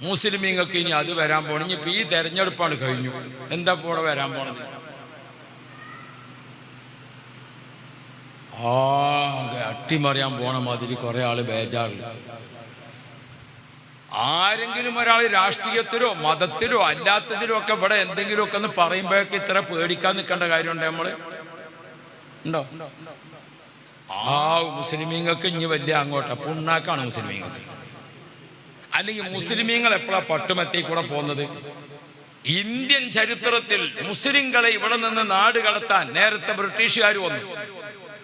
മുസ്ലിമീങ്ങൾക്ക് ഇനി അത് വരാൻ പോകണം ഇപ്പൊ ഈ തെരഞ്ഞെടുപ്പാണ് കഴിഞ്ഞു. എന്താ ഇപ്പോൾ വരാൻ പോണത്? ആകെ അട്ടിമറിയാൻ പോണ മാതിരി കുറെ ആൾ ബേജാറില്ല ആരെങ്കിലും ഒരാൾ രാഷ്ട്രീയത്തിലോ മതത്തിലോ അല്ലാത്തതിലോ ഒക്കെ ഇവിടെ എന്തെങ്കിലുമൊക്കെ ഒന്ന് പറയുമ്പോഴൊക്കെ ഇത്ര പേടിക്കാൻ നിൽക്കേണ്ട കാര്യമുണ്ട് നമ്മൾ? ഉണ്ടോ? ആ മുസ്ലിമീങ്ങൾക്ക് ഇനി വലിയ അങ്ങോട്ടാ. പുണ്ണാക്കാണ് മുസ്ലിമീങ്ങൾക്ക്. അല്ലെങ്കിൽ മുസ്ലിമീങ്ങൾ എപ്പോഴാ പട്ടുമെത്തി കൂടെ പോകുന്നത്? ഇന്ത്യൻ ചരിത്രത്തിൽ മുസ്ലിങ്ങളെ ഇവിടെ നിന്ന് നാട് കടത്താൻ നേരത്തെ ബ്രിട്ടീഷുകാർ വന്നു.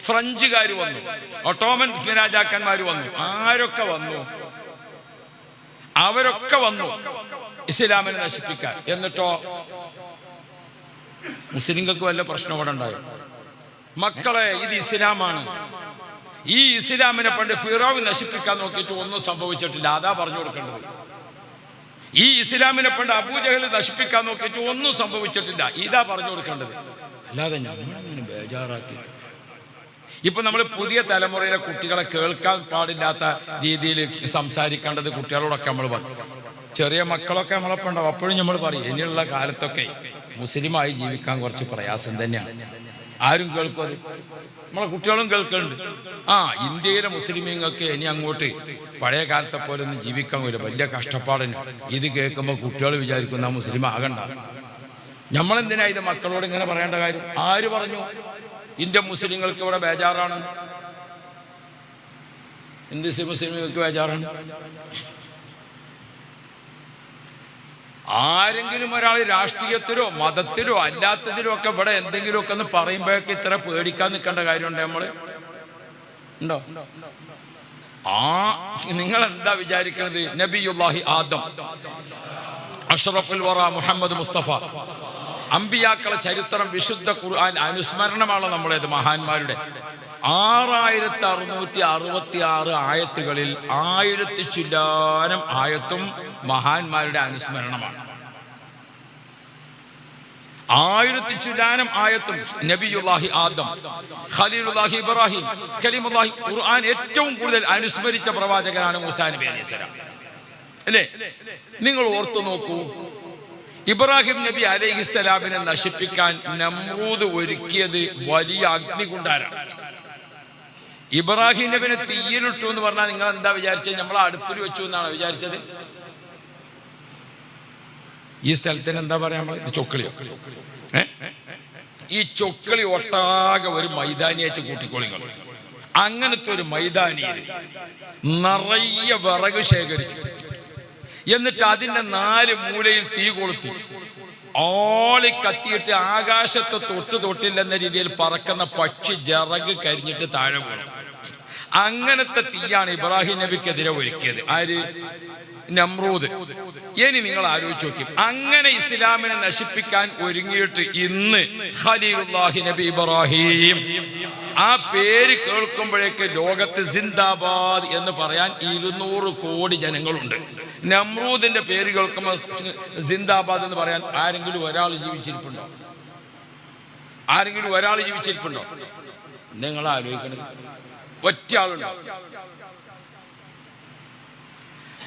ഫ്രഞ്ചുകാർ വന്നു. ഒട്ടോമൻ രാജാക്കന്മാർ വന്നു. ആരൊക്കെ വന്നു? അവരൊക്കെ വന്നു ഇസ്ലാമിനെ നശിപ്പിക്കാൻ. എന്നിട്ടോ? മുസ്ലിങ്ങൾക്ക് വല്ല പ്രശ്നം ഇവിടെ ഉണ്ടായോ? മക്കളെ ഇത് ഇസ്ലാമാണ്. ഈ ഇസ്ലാമിനെ പണ്ട് ഫിറോവ് നശിപ്പിക്കാൻ നോക്കിയിട്ട് ഒന്നും സംഭവിച്ചിട്ടില്ല. അതാ പറഞ്ഞു കൊടുക്കേണ്ടത്. ഈ ഇസ്ലാമിനെ പണ്ട് അബൂജഹൽ നശിപ്പിക്കാൻ നോക്കിയിട്ട് ഒന്നും സംഭവിച്ചിട്ടില്ല. ഇതാ പറഞ്ഞു കൊടുക്കേണ്ടത്. അല്ലാതെ ഞാൻ ബേജാറാക്കി. ഇപ്പൊ നമ്മൾ പുതിയ തലമുറയിലെ കുട്ടികളെ കേൾക്കാൻ പാടില്ലാത്ത രീതിയിൽ സംസാരിക്കേണ്ടത് കുട്ടികളോടൊക്കെ നമ്മൾ പറഞ്ഞു ചെറിയ മക്കളൊക്കെ നമ്മളൊപ്പം ഉണ്ടാവും അപ്പോഴും നമ്മൾ പറയും. ഇനിയുള്ള കാലത്തൊക്കെ മുസ്ലിമായി ജീവിക്കാൻ കുറച്ച് പ്രയാസം തന്നെയാണ്. ആരും കേൾക്കും നമ്മളെ കുട്ടികളും കേൾക്കുന്നുണ്ട്. ആ ഇന്ത്യയിലെ മുസ്ലിമീങ്ങൾക്ക് ഇനി അങ്ങോട്ട് പഴയ കാലത്തെ പോലെ ഒന്നും ജീവിക്കാൻ ഒരു വലിയ കഷ്ടപ്പാടിന്. ഇത് കേൾക്കുമ്പോൾ കുട്ടികൾ വിചാരിക്കുന്ന മുസ്ലിം ആകണ്ട. നമ്മളെന്തിനാ ഇത് മക്കളോട് ഇങ്ങനെ പറയേണ്ട കാര്യം? ആര് പറഞ്ഞു? ഇന്ത്യ മുസ്ലിങ്ങൾക്ക് ഇവിടെ ബേജാറാണ്. ഇന്ത്യ മുസ്ലിങ്ങൾക്ക് ബേജാറാണ്. ആരെങ്കിലും ഒരാൾ രാഷ്ട്രീയത്തിലോ മതത്തിലോ അല്ലാത്തതിലോ ഒക്കെ ഇവിടെ എന്തെങ്കിലുമൊക്കെ ഒന്ന് പറയുമ്പോഴൊക്കെ ഇത്ര പേടിക്കാൻ നിൽക്കേണ്ട കാര്യമുണ്ട് നമ്മൾ? ഉണ്ടോ? ആ നിങ്ങൾ എന്താ വിചാരിക്കുന്നത് നബിയുല്ലാഹി ആദം അഷറഫുൽ വറ മുഹമ്മദ് മുസ്തഫ. അമ്പിയാക്കളെ ചരിത്രം വിശുദ്ധ ഖുർആൻ അനുസ്മരണമാണ് നമ്മളേത് മഹാന്മാരുടെ. ആറായിരത്തി അറുന്നൂറ്റി അറുപത്തി ആറ് ആയത്തുകളിൽ ആയിരത്തി ചില്ലാനം ആയത്തും മഹാന്മാരുടെ അനുസ്മരണമാണ്. ആയിരത്തി ചില്ലാനം ആയത്തും നബിയുല്ലാഹി ആദം ഖലീലുല്ലാഹി ഇബ്രാഹിം കലിമുല്ലാഹി ഖുർആൻ ഏറ്റവും കൂടുതൽ അനുസ്മരിച്ച പ്രവാചകനാണ് മൂസാ നബി അലൈഹി അല്ലേ? നിങ്ങൾ ഓർത്തു നോക്കൂ ഇബ്രാഹിം നബി അലൈഹിസ്സലാമിനെ നശിപ്പിക്കാൻ നമ്രൂദ് ഒരുക്കിയത് വലിയ അഗ്നി അഗ്നികുണ്ടാരാണ്. ഇബ്രാഹിം നബിനെ തീയിലിട്ടു എന്ന് പറഞ്ഞാൽ നിങ്ങൾ എന്താ വിചാരിച്ചത്? നമ്മൾ അടുപ്പിൽ വെച്ചു എന്നാണ് വിചാരിച്ചത്? ഈ സ്ഥലത്തിന് എന്താ പറയാ നമ്മൾ ചൊക്കളി? ഈ ചൊക്കളി ഒട്ടാകെ ഒരു മൈതാനിയായിട്ട് കൂട്ടിക്കോളിങ്ങൾ അങ്ങനത്തെ ഒരു മൈതാനിയിൽ നിറയെ വിറക് ശേഖരിച്ചു. എന്നിട്ട് അതിന്റെ നാല് മൂലയിൽ തീ കൊളുത്തി. ഓളി കത്തിയിട്ട് ആകാശത്ത് തൊട്ട് തൊട്ടില്ലെന്ന രീതിയിൽ പറക്കുന്ന പക്ഷി ജറക് കരിഞ്ഞിട്ട് താഴെ വീണു. അങ്ങനത്തെ തീയാണ് ഇബ്രാഹിം നബിക്കെതിരെ ഒരുക്കിയത്. ആര്? നമ്രൂദ്. ഇനി നിങ്ങൾ ആലോചിച്ച് നോക്കി. അങ്ങനെ ഇസ്ലാമിനെ നശിപ്പിക്കാൻ ഒരുങ്ങിയിട്ട് ഇന്ന് ഖലീലുല്ലാഹി നബി ഇബ്രാഹിം. ആ പേര് കേൾക്കുമ്പോഴേക്ക് ലോകത്ത് സിന്ദാബാദ് എന്ന് പറയാൻ ഇരുന്നൂറ് കോടി ജനങ്ങളുണ്ട്. നമ്രൂദിന്റെ പേര് കേൾക്കുമ്പോൾ സിന്ദാബാദ് എന്ന് പറയാൻ ആരെങ്കിലും ഒരാൾ ജീവിച്ചിരിപ്പുണ്ടോ? ആരെങ്കിലും ഒരാൾ ജീവിച്ചിരിപ്പുണ്ടോ? നിങ്ങൾ ആലോചിക്കണത് ഒറ്റ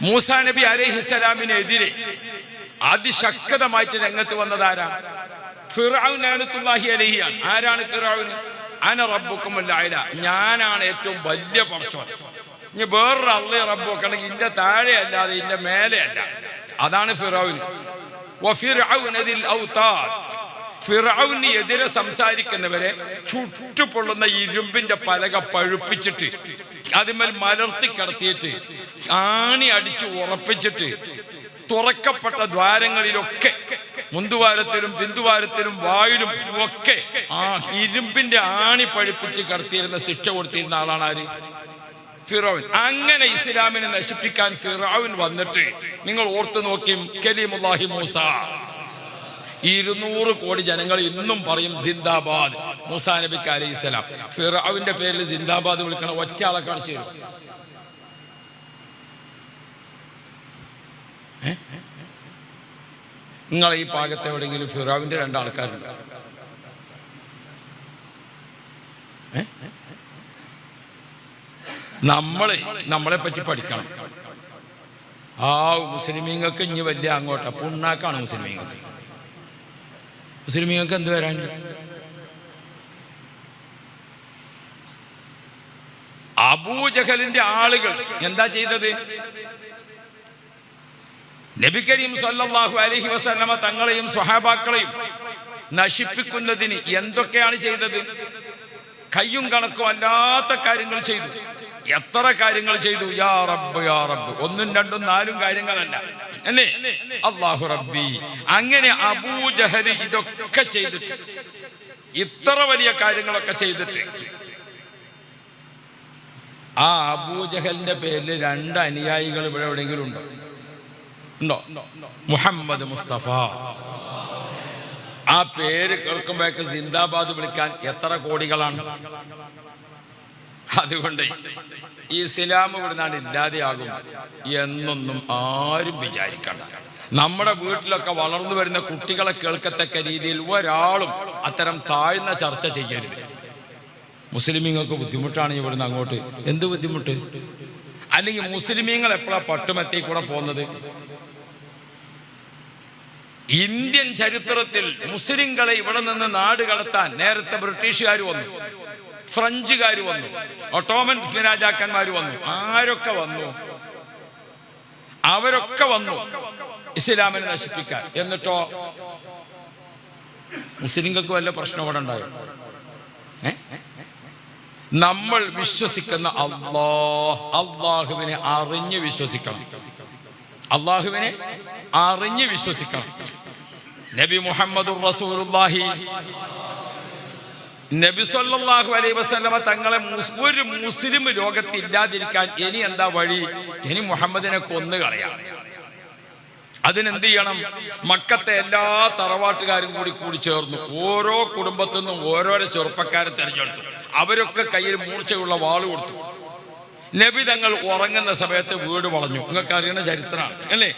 മൂസ നബി അലൈഹിസ്സലാമിനെതിരെ അതിശക്തമായിട്ട് രംഗത്ത് വന്നത് ആരാ? ഫിറാവുനാനുത്തുല്ലാഹി അലഹിയാണ്. ആരാണ് ഫിറാവുന് അന റബ്ബുക്കുമല്ല ഞാനാണ് ഏറ്റവും വലിയ പടച്ചോൻ. ഇനി വേറൊരു അള്ളേ റബ്ബ് ഇന്റെ താഴെ അല്ലാതെ ഇന്റെ മേലെ അല്ല. അതാണ് ഫിറാവുൻ എതിരെ സംസാരിക്കുന്നവരെ ചുട്ടുപൊള്ളുന്ന ഇരുമ്പിന്റെ പലക പഴുപ്പിച്ചിട്ട് അതിന്മേൽ മലർത്തി കടത്തിയിട്ട് ആണി അടിച്ചു ഉറപ്പിച്ചിട്ട് തുറക്കപ്പെട്ട ദ്വാരങ്ങളിലൊക്കെ മുന്തുവാരത്തിലും ബിന്ദുവാരത്തിലും വായിലും ഒക്കെ ആ ഇരുമ്പിന്റെ ആണി പഴുപ്പിച്ച് കടത്തിയിരുന്ന ശിക്ഷ കൊടുത്തിരുന്ന ആളാണ് ആര്? ഫിറോവിൻ അങ്ങനെ ഇസ്ലാമിനെ നശിപ്പിക്കാൻ ഫിറോവിൻ വന്നിട്ട് നിങ്ങൾ ഓർത്തു നോക്കിയും കലീമുല്ലാഹി മൂസ ഇരുന്നൂറ് കോടി ജനങ്ങൾ ഇന്നും പറയും ജിന്ദാബാദ്. മൂസാ നബിക്ക് അലൈഹി സ്വലാം. ഫിറാവിന്റെ പേരിൽ ജിന്ദാബാദ് വിളിക്കണ ഒറ്റ ആളെ കാണിച്ചു തരും. നിങ്ങൾ ഈ പാകത്ത് എവിടെയെങ്കിലും ഫിറാവിന്റെ രണ്ടാൾക്കാരുണ്ട് നമ്മളെ നമ്മളെ പറ്റി പഠിക്കണം. ആ മുസ്ലിമീങ്ങൾക്ക് ഇനി വലിയ അങ്ങോട്ടാ. പുണ്ണാക്കാണ് മുസ്ലിമീങ്ങൾക്ക്. മുസ്ലിമീങ്ങൾക്ക് എന്ത് വരാൻ? അബൂജഹലിന്റെ ആളുകൾ എന്താ ചെയ്തത്? നബി കരീം സല്ലല്ലാഹു അലൈഹി വസല്ലമ തങ്ങളെയും സ്വഹാബാക്കളെയും നശിപ്പിക്കുന്നതിന് എന്തൊക്കെയാണ് ചെയ്തത്? കയ്യും കണക്കും അല്ലാത്ത കാര്യങ്ങൾ ചെയ്തു. എത്ര കാര്യങ്ങൾ ചെയ്തു? യാ റബ്ബ് യാ റബ്ബ്. ഒന്നും രണ്ടും നാലും കാര്യങ്ങളല്ല. അല്ലേ? അള്ളാഹു റബ്ബി. അങ്ങനെ അബൂജഹൽ ഇതൊക്കെ ചെയ്തിട്ട് ഇത്ര വലിയ കാര്യങ്ങളൊക്കെ ചെയ്തിട്ട് ആ അബൂജഹലിന്റെ പേരിൽ രണ്ട് അനുയായികൾ ഇവിടെ എവിടെയെങ്കിലും ഉണ്ടോ? ഉണ്ടോ? മുഹമ്മദ് മുസ്തഫ. ആ പേര് കേൾക്കുമ്പോഴേക്ക് സിന്ദാബാദ് വിളിക്കാൻ എത്ര കോടികളാണ്? അതുകൊണ്ട് ഈ ഇസ്ലാം ഇവിടുന്നാണ് ഇല്ലാതെയാകും എന്നൊന്നും ആരും വിചാരിക്കണ്ട. നമ്മുടെ വീട്ടിലൊക്കെ വളർന്നു വരുന്ന കുട്ടികളെ കേൾക്കത്തക്ക രീതിയിൽ ഒരാളും അത്തരം താഴ്ന്ന ചർച്ച ചെയ്യരുത്. മുസ്ലിമീങ്ങൾക്ക് ബുദ്ധിമുട്ടാണ് ഇവിടുന്ന് അങ്ങോട്ട്. എന്ത് ബുദ്ധിമുട്ട്? അല്ലെങ്കിൽ മുസ്ലിമീങ്ങൾ എപ്പോഴാണ് പട്ടുമെത്തി കൂടെ പോകുന്നത്? ഇന്ത്യൻ ചരിത്രത്തിൽ മുസ്ലിങ്ങളെ ഇവിടെ നിന്ന് നാട് കടത്താൻ നേരത്തെ ബ്രിട്ടീഷുകാർ വന്നു. ഫ്രഞ്ചുകാർ വന്നു. ഒട്ടോമൻ രാജാക്കന്മാർ വന്നു. ആരൊക്കെ വന്നു? അവരൊക്കെ വന്നു. ഇസ്ലാമിനെ നശിപ്പിക്കാൻ. എന്നിട്ടോ? മുസ്ലിങ്ങൾക്ക് വല്ല പ്രശ്നം ഇവിടെ ഉണ്ടായോ? നമ്മൾ വിശ്വസിക്കുന്ന അള്ളാ അള്ളാഹുവിനെ അറിഞ്ഞ് വിശ്വസിക്കണം. അള്ളാഹുവിനെ അറിഞ്ഞ് വിശ്വസിക്കണം. നബി മുഹമ്മദ് റസൂലുള്ളാഹി നബി സല്ലല്ലാഹു അലൈഹി വസല്ലമ തങ്ങളെ ഒരു മുസ്ലിം ലോകത്ത് ഇല്ലാതിരിക്കാൻ ഇനി എന്താ വഴി? ഇനി മുഹമ്മദിനെ കൊന്നു കളയാം. അതിനെന്ത് ചെയ്യണം മക്കത്തെ എല്ലാ തറവാട്ടുകാരും കൂടി കൂടി ചേർന്നു ഓരോ കുടുംബത്തു നിന്നും ഓരോരോ ചെറുപ്പക്കാരെ തിരഞ്ഞെടുത്തു. അവരൊക്കെ കയ്യിൽ മൂർച്ചയുള്ള വാൾ കൊടുത്തു. നബി തങ്ങൾ ഉറങ്ങുന്ന സമയത്ത് വീട് വളഞ്ഞു. നിങ്ങൾക്ക് അറിയുന്ന ചരിത്രമാണ് അല്ലേ?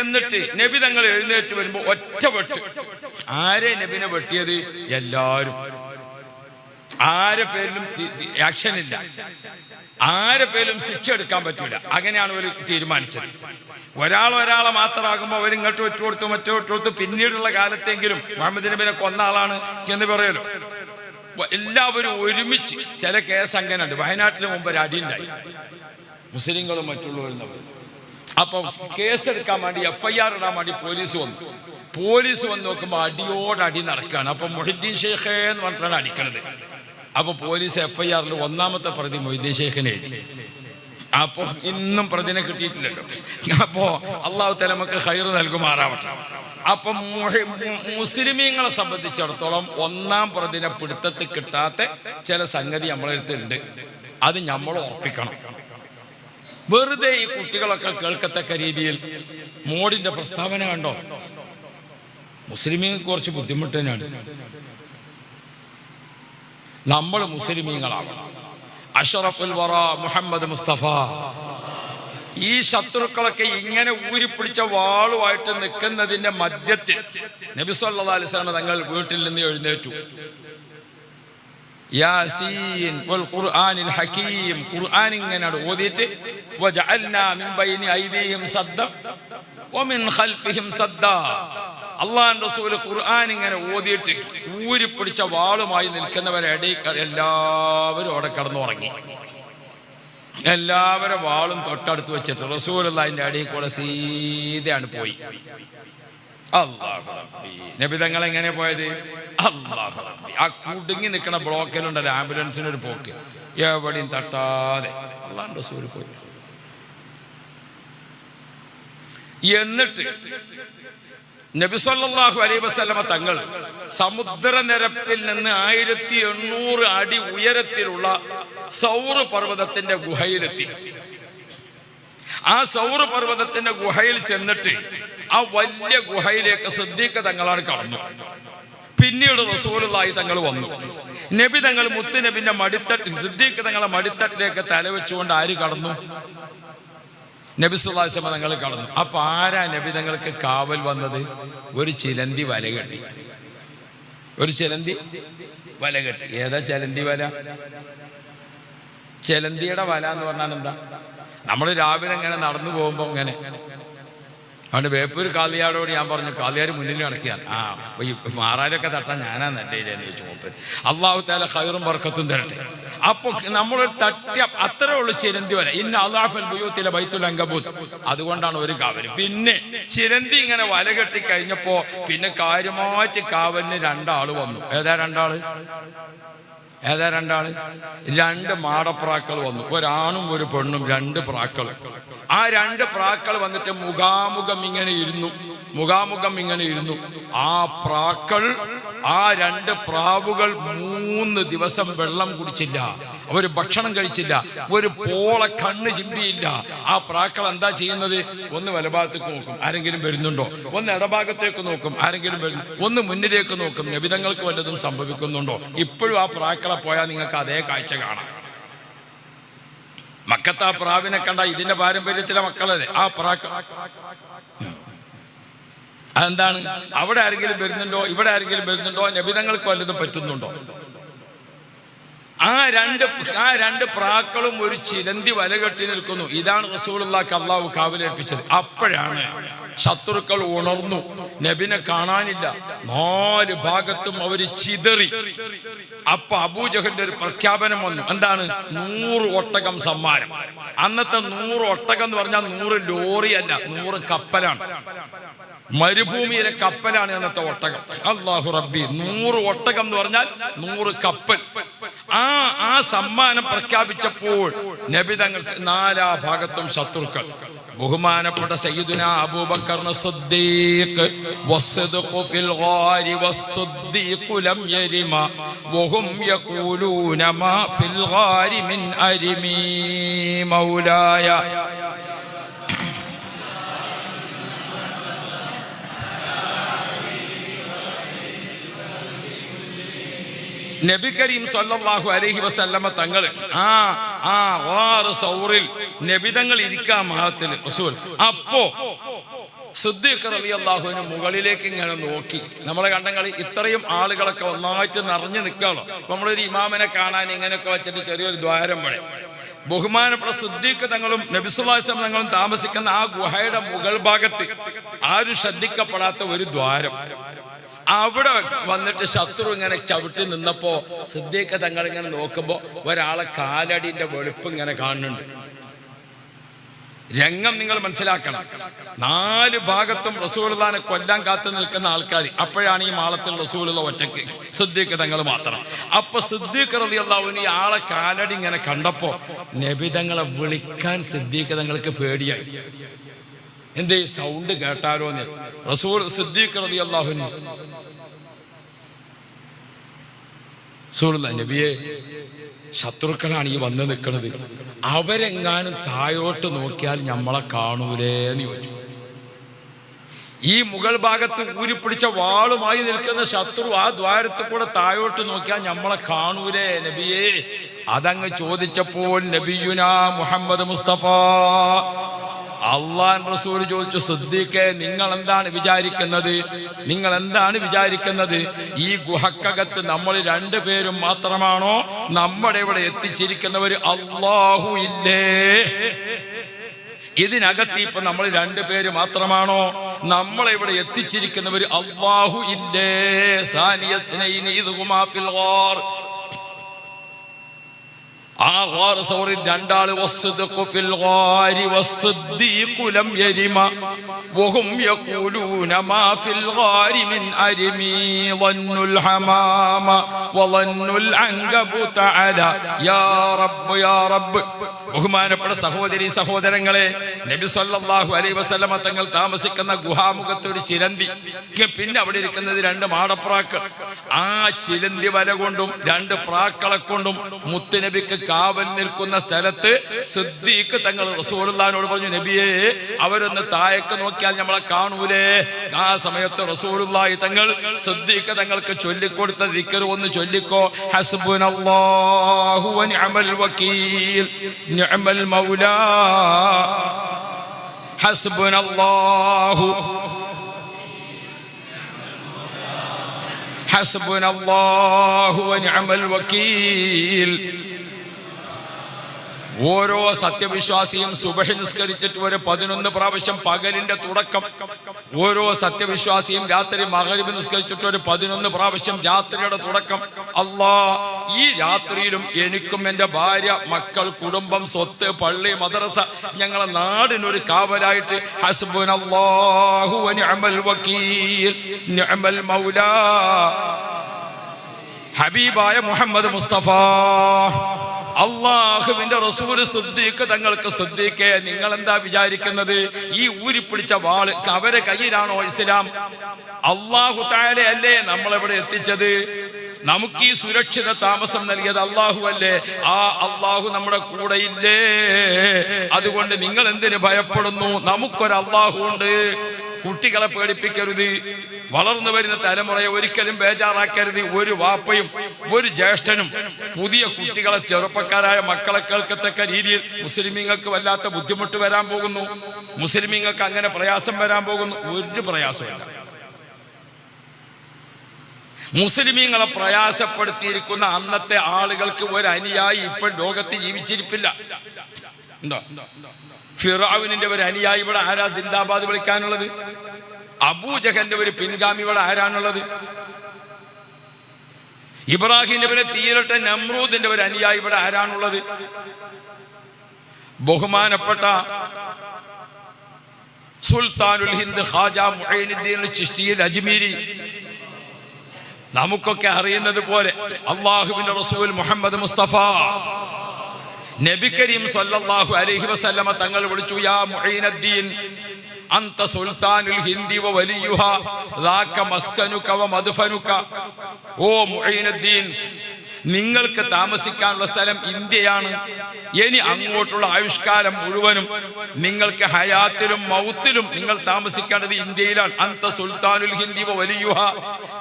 എന്നിട്ട് നബി തങ്ങൾ എഴുന്നേറ്റ് വരുമ്പോൾ ഒറ്റ വെട്ട്. ആരെ നബിനെ വെട്ടിയത്? എല്ലാരും. ആരെ പേരിലും ആക്ഷൻ ഇല്ല. ആരെ പേരിലും ശിക്ഷ എടുക്കാൻ പറ്റൂല. അങ്ങനെയാണ് ഒരു തീരുമാനിച്ചത്. ഒരാൾ ഒരാളെ മാത്രമാകുമ്പോൾ അവർ ഇങ്ങോട്ട് ഒറ്റ കൊടുത്തു മറ്റോ ഒറ്റ കൊടുത്തു പിന്നീടുള്ള കാലത്തെങ്കിലും മുഹമ്മദ് നബിനെ കൊന്ന ആളാണ് എന്ന് പറയലോ എല്ലാവരും ഒരുമിച്ച് ചില കേസ് അങ്ങനെ ഉണ്ട് വയനാട്ടിൽ മുമ്പ് ഒരു അടിയുണ്ടായി മുസ്ലിങ്ങളും മറ്റുള്ളവരും അപ്പൊ കേസെടുക്കാൻ വേണ്ടി എഫ് ഐ ആർ ഇടാൻ വേണ്ടി പോലീസ് വന്നു. പോലീസ് വന്ന് നോക്കുമ്പോൾ അടിയോടടി അടി നടക്കുകയാണ് അപ്പൊ മൊഹിദ്ദീൻ ഷെയ്ഖേ എന്ന് പറഞ്ഞിട്ടാണ് അടിക്കണത്. അപ്പൊ പോലീസ് എഫ് ഐ ആറിൽ ഒന്നാമത്തെ പ്രതി മൊയ്തീൻ ഷെയ്ഖിനെ എഴുതി. അപ്പൊ ഇന്നും പ്രതിനെ കിട്ടിയിട്ടില്ലല്ലോ. അപ്പോ അള്ളാഹു തലമക്ക് ഹൈർ നൽകുമാറാവട്ടെ അപ്പൊ മുസ്ലിമീങ്ങളെ സംബന്ധിച്ചിടത്തോളം ഒന്നാം പ്രതിനെ പിടുത്തത്തിൽ കിട്ടാത്ത ചില സംഗതി നമ്മളെ അടുത്തുണ്ട് അത് നമ്മൾ ഉറപ്പിക്കണം. വെറുതെ ഈ കുട്ടികളൊക്കെ കേൾക്കത്തക്ക രീതിയിൽ മോഡിന്റെ പ്രസ്താവന കണ്ടോ? മുസ്ലിമീങ്ങൾക്ക് കുറച്ച് ബുദ്ധിമുട്ട് തന്നെയാണ്. നമ്മൾ മുസ്ലിമീങ്ങളാണ്. അഷറഫുൽ വറ മുഹമ്മദ് മുസ്തഫ. ഈ ശത്രുക്കളൊക്കെ ഇങ്ങനെ ഊരിപ്പിടിച്ച വാളുമായിട്ട് നിൽക്കുന്നതിന്റെ മധ്യത്തിൽ നബി സല്ലല്ലാഹു അലൈഹി വസല്ലം തങ്ങൾ വീട്ടിൽ നിന്ന് എഴുന്നേറ്റു. യാസീൻ ഖുർആനിൽ ഹകീം ഖുർആൻ ഇങ്ങനെ ഓതിയിട്ട് വജഅൽനാ മിൻ ബൈനി ഐദീഹിം വമിൻ ഖൽഫിഹിം സദ്ദ. അള്ളാഹു റസൂൽ ഖുർആൻ ഇങ്ങനെ ഓതിയിട്ട് ഊരിപ്പിടിച്ച വാളുമായി നിൽക്കുന്നവരെ എല്ലാവരും അവിടെ കിടന്നുറങ്ങി. എല്ലാവരും വാളും തൊട്ടടുത്ത് വെച്ചിട്ട് റസൂൽ അതിന്റെ അടിയിൽ കൂടെ സീതയാണ് പോയി. അള്ളാഹു റബ്ബി. നബി തങ്ങൾ എങ്ങനെ പോയത്? അള്ളാഹു. ആ കുടുങ്ങി നിൽക്കുന്ന ബ്ലോക്കിലുണ്ടല്ലോ ആംബുലൻസിന് ഒരു പോക്ക്. എവിടെയും തട്ടാതെ അള്ളാഹ് റസൂൽ പോയി. എന്നിട്ട് നബി സല്ലല്ലാഹു വസ്ലമ തങ്ങൾ സമുദ്രനിരപ്പിൽ നിന്ന് ആയിരത്തി എണ്ണൂറ് അടി ഉയരത്തിലുള്ള സൗർ പർവതത്തിന്റെ ഗുഹയിലെത്തി. ആ സൗർ പർവതത്തിന്റെ ഗുഹയിൽ ചെന്നിട്ട് ആ വലിയ ഗുഹയിലേക്ക് സിദ്ദീഖ തങ്ങളാണ് കടന്നു. പിന്നീട് റസൂലായി തങ്ങൾ വന്നു. നബി തങ്ങൾ മുത്തുനബിന്റെ മടിത്തട്ട് സിദ്ദീഖ് തങ്ങളെ മടിത്തട്ടിലേക്ക് തലവെച്ചുകൊണ്ട് ആര് കടന്നു? നബി സുല്ലാസ്മ തങ്ങൾ കടന്നു അപ്പൊ ആരാ നബി തങ്ങൾക്ക് കാവൽ വന്നത്? ഒരു ചിലന്തി വല കെട്ടി. ഒരു ചിലന്തി വല കെട്ടി. ഏതാ ചിലന്തി വല? ചിലന്തിയുടെ വല എന്ന് പറഞ്ഞാൽ എന്താ? നമ്മൾ രാവിലെ ഇങ്ങനെ നടന്നു പോകുമ്പോൾ ഇങ്ങനെ. അതുകൊണ്ട് വേപ്പൂർ കാലിയാടോട് ഞാൻ പറഞ്ഞു കാലിയാർ മുന്നിൽ നടക്കുകയാണ്. ആ ഈ മാറാലൊക്കെ തട്ടാൻ ഞാനാ ചോദിച്ചു മൂപ്പര്. അള്ളാഹു താല ഹൈറും വർക്കത്തും തരട്ടെ. അപ്പോൾ നമ്മളൊരു തട്ടിയ അത്രേ ഉള്ളൂ ചിരന്തി വരെ. ഇന്ന അള്ളാഫൽ ബുയൂത്തിലെ ബൈത്തുൽ അങ്കബൂത്ത്. അതുകൊണ്ടാണ് ഒരു കാവൽ പിന്നെ ചിരന്തി ഇങ്ങനെ വല കെട്ടി കഴിഞ്ഞപ്പോ പിന്നെ കാര്യമായിട്ട് കാവലിന് രണ്ടാൾ വന്നു. ഏതാ രണ്ടാൾ? ഏതാ രണ്ടാൾ? രണ്ട് മാടപ്രാക്കൾ വന്നു. ഒരാണും ഒരു പെണ്ണും രണ്ട് പ്രാക്കൾ. ആ രണ്ട് പ്രാക്കൾ വന്നിട്ട് മുഖാമുഖം ഇങ്ങനെ ഇരുന്നു. മുഖാമുഖം ഇങ്ങനെ ഇരുന്നു. ആ പ്രാക്കൾ ആ രണ്ട് പ്രാവുകൾ മൂന്ന് ദിവസം വെള്ളം കുടിച്ചില്ല. അവർ ഭക്ഷണം കഴിച്ചില്ല. ഒരു പോള കണ്ണ് ചിമ്പിയില്ല. ആ പ്രാക്കൾ എന്താ ചെയ്യുന്നത്? ഒന്ന് വലഭാഗത്തേക്ക് നോക്കും. ആരെങ്കിലും വരുന്നുണ്ടോ? ഒന്ന് ഇടഭാഗത്തേക്ക് നോക്കും. ആരെങ്കിലും വരുന്നു? ഒന്ന് മുന്നിലേക്ക് നോക്കും. നബിതങ്ങൾക്ക് വല്ലതും സംഭവിക്കുന്നുണ്ടോ? ഇപ്പോഴും ആ പ്രാക്കളെ പോയാൽ നിങ്ങൾക്ക് അതേ കാഴ്ച കാണാം. മക്കത്ത് ആ പ്രാവിനെ കണ്ട ഇതിന്റെ പാരമ്പര്യത്തിലെ മക്കളല്ലേ? ആ പ്രാക്ക അതെന്താണ്? അവിടെ ആരെങ്കിലും വരുന്നുണ്ടോ? ഇവിടെ ആരെങ്കിലും വരുന്നുണ്ടോ? നബിതങ്ങൾക്ക് വല്ലതും പറ്റുന്നുണ്ടോ? ആ രണ്ട് ആ രണ്ട് പ്രാക്കളും ഒരു ചിലന്തി വല കെട്ടി നിൽക്കുന്നു. ഇതാണ് റസൂലുള്ളാക്ക് അള്ളാഹു കാവലേൽപ്പിച്ചത്. അപ്പോഴാണ് ശത്രുക്കൾ ഉണർന്നു. നബിനെ കാണാനില്ല. നാല് ഭാഗത്തും അവർ ചിതറി. അപ്പൊ അബൂജഹന്റെ ഒരു പ്രഖ്യാപനം വന്നു. എന്താണ്? നൂറ് ഒട്ടകം സമ്മാനം. അന്നത്തെ നൂറ് ഒട്ടകം എന്ന് പറഞ്ഞാൽ നൂറ് ലോറിയല്ല നൂറ് കപ്പലാണ്. മരുഭൂമിയിലെ കപ്പലാണ് അന്നത്തെ ഒട്ടകം. അള്ളാഹു റബ്ബി നൂറ് ഒട്ടകം എന്ന് പറഞ്ഞാൽ നൂറ് കപ്പൽ. ആ ആ സമ്മാനം പ്രഖ്യാപിച്ചപ്പോൾ നബി തങ്ങൾക്ക് നാലാ ഭാഗത്തും ശത്രുക്കൾ. ബഹുമാനപ്പെട്ട സയ്യിദുന അബൂബക്കർ സിദ്ദീഖ് വസ്ദുഖു ഫിൽ ഗാരി വസ്സുദ്ദീഖു ലം യരിമ വഹും യഖൂലൂന മാ ഫിൽ ഗാരി മിൻ അരിമി മൗലായ. നബി കരീം സല്ലല്ലാഹു അലൈഹി വസല്ലമ തങ്ങൾ ആ ആ വാറ് സൗറിൽ നബിതങ്ങൾ ഇരിക്കാൻ മഹത്തിൽ റസൂൽ. അപ്പോ സിദ്ദീഖ് മുകളിലേക്ക് ഇങ്ങനെ നോക്കി. നമ്മളെ കണ്ടങ്ങളിൽ ഇത്രയും ആളുകളൊക്കെ ഒന്നായിട്ട് നിറഞ്ഞു നിൽക്കുകയുള്ളൂ അപ്പൊ നമ്മളൊരു ഇമാമിനെ കാണാൻ ഇങ്ങനെയൊക്കെ വെച്ചിട്ട് ചെറിയൊരു ദ്വാരം വഴി ബഹുമാനപ്പെട്ട സിദ്ദീഖ് തങ്ങളും നബിസുല്ലാസം തങ്ങളും താമസിക്കുന്ന ആ ഗുഹയുടെ മുകൾ ഭാഗത്ത് ആരും ശ്രദ്ധിക്കപ്പെടാത്ത ഒരു ദ്വാരം. അവിടെ വന്നിട്ട് ശത്രു ഇങ്ങനെ ചവിട്ടി നിന്നപ്പോ സിദ്ദീഖ് തങ്ങൾ ഇങ്ങനെ നോക്കുമ്പോ ഒരാളെ കാലടിന്റെ വെളുപ്പ് ഇങ്ങനെ കാണുന്നുണ്ട്. രംഗം നിങ്ങൾ മനസ്സിലാക്കണം. നാല് ഭാഗത്തും റസൂലുള്ളാനെ കൊല്ലാൻ കാത്തു നിൽക്കുന്ന ആൾക്കാർ അപ്പോഴാണ് ഈ മാളത്തിൽ റസൂലുള്ള ഒറ്റയ്ക്ക്. സിദ്ദീഖ് തങ്ങൾ മാത്രം. അപ്പൊ സിദ്ദീഖ് റളിയല്ലാഹുവിന് ഈ ആളെ കാലടി ഇങ്ങനെ കണ്ടപ്പോ നബി തങ്ങളെ വിളിക്കാൻ സിദ്ദീഖ് തങ്ങൾക്ക് പേടിയായി. എന്തേ സൗണ്ട് കേട്ടാലോ എന്ന് റസൂൽ സിദ്ദീഖ് റബി റസൂലുള്ള നബിയെ ശത്രുക്കളാണ് ഈ വന്ന് നിൽക്കുന്നത് അവരെങ്ങാനും തായോട്ട് നോക്കിയാൽ നമ്മളെ കാണൂലേ എന്ന് ചോദിച്ചു. ഈ മുകൾ ഭാഗത്ത് ഊരിപ്പിടിച്ച വാളുമായി നിൽക്കുന്ന ശത്രു ആ ദ്വാരത്തിൽ കൂടെ തായോട്ട് നോക്കിയാൽ നമ്മളെ കാണൂലേ നബിയെ? അതങ്ങ് ചോദിച്ചപ്പോൾ നബിയുന മുഹമ്മദ് മുസ്തഫ. അള്ളാൻ റസൂൽ ചോദിച്ചു സിദ്ദീഖെ നിങ്ങൾ എന്താണ് വിചാരിക്കുന്നത്? നിങ്ങൾ എന്താണ് വിചാരിക്കുന്നത്? ഈ ഗുഹക്കകത്ത് നമ്മൾ രണ്ടുപേരും മാത്രമാണോ? നമ്മുടെ ഇവിടെ എത്തിച്ചിരിക്കുന്നവർ അള്ളാഹു ഇല്ലേ? ഇതിനകത്ത് ഇപ്പൊ നമ്മൾ രണ്ടുപേര് മാത്രമാണോ? നമ്മളെ ഇവിടെ എത്തിച്ചിരിക്കുന്നവർ അള്ളാഹു ഇല്ലേ? ആ ഗാർ സൗറിൽ രണ്ടാൾ വസ്സദ്ഖു ഫിൽ ഗാരി വസ്സദ്ദീഖു ലം യരിമ. വഹും ബഹുമാനപ്പെട്ട സഹോദരി സഹോദരങ്ങളെ നബി സല്ലാഹു അലൈ വസ്ലമ തങ്ങൾ താമസിക്കുന്ന ഗുഹാമുഖത്ത് ഒരു ചിലന്തി. പിന്നെ അവിടെ ഇരിക്കുന്നത് രണ്ട് മാടപ്രാക്കൾ. ആ ചിലന്തി വല കൊണ്ടും രണ്ട് പ്രാക്കളെ കൊണ്ടും മുത്തുനബിക്ക് കാവൽ നിൽക്കുന്ന സ്ഥലത്ത് സിദ്ദീഖ് തങ്ങൾ റസൂലുള്ളഹാനോട് പറഞ്ഞു നബിയെ അവരൊന്ന് താഴേക്ക് നോക്കിയാൽ നമ്മളെ കാണൂലേ? ആ സമയത്ത് റസൂലുള്ളാഹി തങ്ങൾ സിദ്ദീഖ് തങ്ങൾക്ക് ചൊല്ലിക്കൊടുത്ത ദിക്കർ ഒന്ന് ചൊല്ലിക്കോ ഹസ്ബുനല്ലാഹു വനിഅമൽ വകീൽ. نعم المولى. حسبنا الله. حسبنا الله ونعم الوكيل. ഓരോ സത്യവിശ്വാസിയും സുബഹി നിസ്കരിച്ചിട്ട് ഒരു പതിനൊന്ന് പ്രാവശ്യം പകലിന്റെ തുടക്കം. ഓരോ സത്യവിശ്വാസിയും രാത്രി മകരിബ് നിസ്കരിച്ചിട്ട് ഒരു പതിനൊന്ന് പ്രാവശ്യം രാത്രിയുടെ തുടക്കം. അല്ലാ ഈ രാത്രിയിലും എനിക്കും എന്റെ ഭാര്യ മക്കൾ കുടുംബം സ്വത്ത് പള്ളി മദ്രസ ഞങ്ങളെ നാടിനൊരു കാവലായിട്ട് മൗലാ ഹബീബായ മുഹമ്മദ് മുസ്തഫ. അള്ളാഹുവിന്റെ റസൂൽ സുദ്ദീഖ് തങ്ങൾക്ക് സുദ്ദീഖെ നിങ്ങൾ എന്താ വിചാരിക്കുന്നത്? ഈ ഊരിപ്പിടിച്ച വാൾ അവരെ കയ്യിലാണോ ഇസ്ലാം? അള്ളാഹു താഴെ അല്ലേ നമ്മളെവിടെ എത്തിച്ചത്? നമുക്ക് ഈ സുരക്ഷിത താമസം നൽകിയത് അള്ളാഹു അല്ലേ ആ അള്ളാഹു നമ്മുടെ കൂടെ ഇല്ലേ? അതുകൊണ്ട് നിങ്ങൾ എന്തിനു ഭയപ്പെടുന്നു? നമുക്കൊരു അള്ളാഹു ഉണ്ട്. കുട്ടികളെ പേടിപ്പിക്കരുത്. വളർന്നു വരുന്ന തലമുറയെ ഒരിക്കലും ബേജാറാക്കരുത്. ഒരു വാപ്പയും ഒരു ജ്യേഷ്ഠനും പുതിയ കുട്ടികളെ ചെറുപ്പക്കാരായ മക്കളെ കേൾക്കത്തക്ക രീതിയിൽ മുസ്ലിമീങ്ങൾക്ക് വല്ലാത്ത ബുദ്ധിമുട്ട് വരാൻ പോകുന്നു. മുസ്ലിമീങ്ങൾക്ക് അങ്ങനെ പ്രയാസം വരാൻ പോകുന്നു. ഒരു പ്രയാസമില്ല മുസ്ലിമീങ്ങളെ പ്രയാസപ്പെടുത്തിയിരിക്കുന്ന അന്നത്തെ ആളുകൾക്ക് ഒരു അനുയായി ഇപ്പൊ ലോകത്ത് ജീവിച്ചിരിപ്പില്ല. ഫിറാവിനിന്റെ ഒരു അനുയായി ഇവിടെ ആരാ സിന്ദാബാദ് വിളിക്കാനുള്ളത് അബൂജഹന്റെ ഒരു പിൻഗാമി ഇവിടെ ആരാണുള്ളത്? ഇബ്രാഹിം നബിനെ തീരട്ടെ നമ്രൂദിന്റെ ഒരു അനുയായി ഇവിടെ ആരാണുള്ളത്? ബഹുമാനപ്പെട്ട സുൽത്താനുൽ ഹിന്ദ് ഹാജ മുഹൈനുദ്ദീൻ ചിഷ്ടിയിൽ അജ്മീരി. നമുക്കൊക്കെ അറിയുന്നത് പോലെ അള്ളാഹുവിന്റെ റസൂൽ മുഹമ്മദ് മുസ്തഫ. നബി കരീം സല്ലല്ലാഹു അലൈഹി വസല്ലമ തങ്ങൾ വിളിച്ചു യാ മുഈനദ്ദീൻ അന്ത സുൽത്താനുൽ ഹിന്ദി വ വലിയുഹ ലാക മസ്കനുക വ മദ്ഫനുക ഓ മുഈനുദ്ദീൻ നിങ്ങൾക്ക് താമസിക്കാനുള്ള സ്ഥലം ഇന്ത്യയാണ്. ഇനി അങ്ങോട്ടുള്ള ആവിഷ്കാരം മുഴുവനും നിങ്ങൾക്ക് ഹയാത്തിലും മൗത്തിലും നിങ്ങൾ താമസിക്കേണ്ടത് ഇന്ത്യയിലാണ്. അന്ത സുൽത്താനുൽ ഹിന്ദി വലിയുഹ.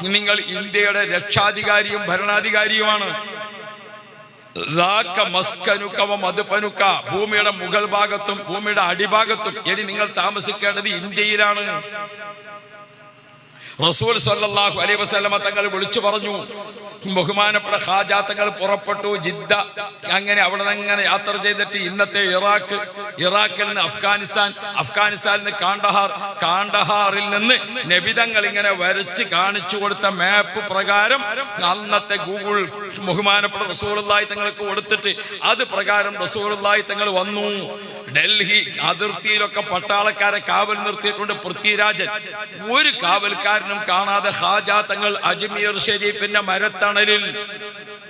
നിങ്ങൾ ഇന്ത്യയുടെ രക്ഷാധികാരിയും ഭരണാധികാരിയുമാണ്. ഭൂമിയുടെ മുകൾ ഭാഗത്തും ഭൂമിയുടെ അടിഭാഗത്തും ഇനി നിങ്ങൾ താമസിക്കേണ്ടത് ഇന്ത്യയിലാണ്. റസൂൽ സല്ലാഹു അലൈ വസല്ലമ തങ്ങൾ വിളിച്ചു പറഞ്ഞു ബഹുമാനപ്പെട്ട ഖാജാ തങ്ങൾ പുറപ്പെട്ടു ജിദ്ദ അങ്ങനെ അവിടെ അങ്ങനെ യാത്ര ചെയ്തിട്ട് ഇന്നത്തെ ഇറാഖ് ഇറാഖിൽ നിന്ന് അഫ്ഗാനിസ്ഥാൻ അഫ്ഗാനിസ്ഥാനിൽ നിന്ന് കാണ്ടഹാർ കാണ്ടഹാറിൽ നിന്ന് നബിതങ്ങൾ ഇങ്ങനെ വരച്ച് കാണിച്ചു കൊടുത്ത മാപ്പ് പ്രകാരം അന്നത്തെ ഗൂഗിൾ ബഹുമാനപ്പെട്ട റസൂലുള്ളാഹി തങ്ങൾക്ക് കൊടുത്തിട്ട് അത് പ്രകാരം റസൂലുള്ളാഹി തങ്ങൾ വന്നു. ഡൽഹി അതിർത്തിയിലൊക്കെ പട്ടാളക്കാരെ കാവൽ നിർത്തിയിട്ടുണ്ട് പൃഥ്വിരാജൻ. ഒരു കാവൽക്കാരനും കാണാതെ ഹാജാത്തങ്ങൾ അജ്മീർ ഷെരീഫിന്റെ മരത്തണലിൽ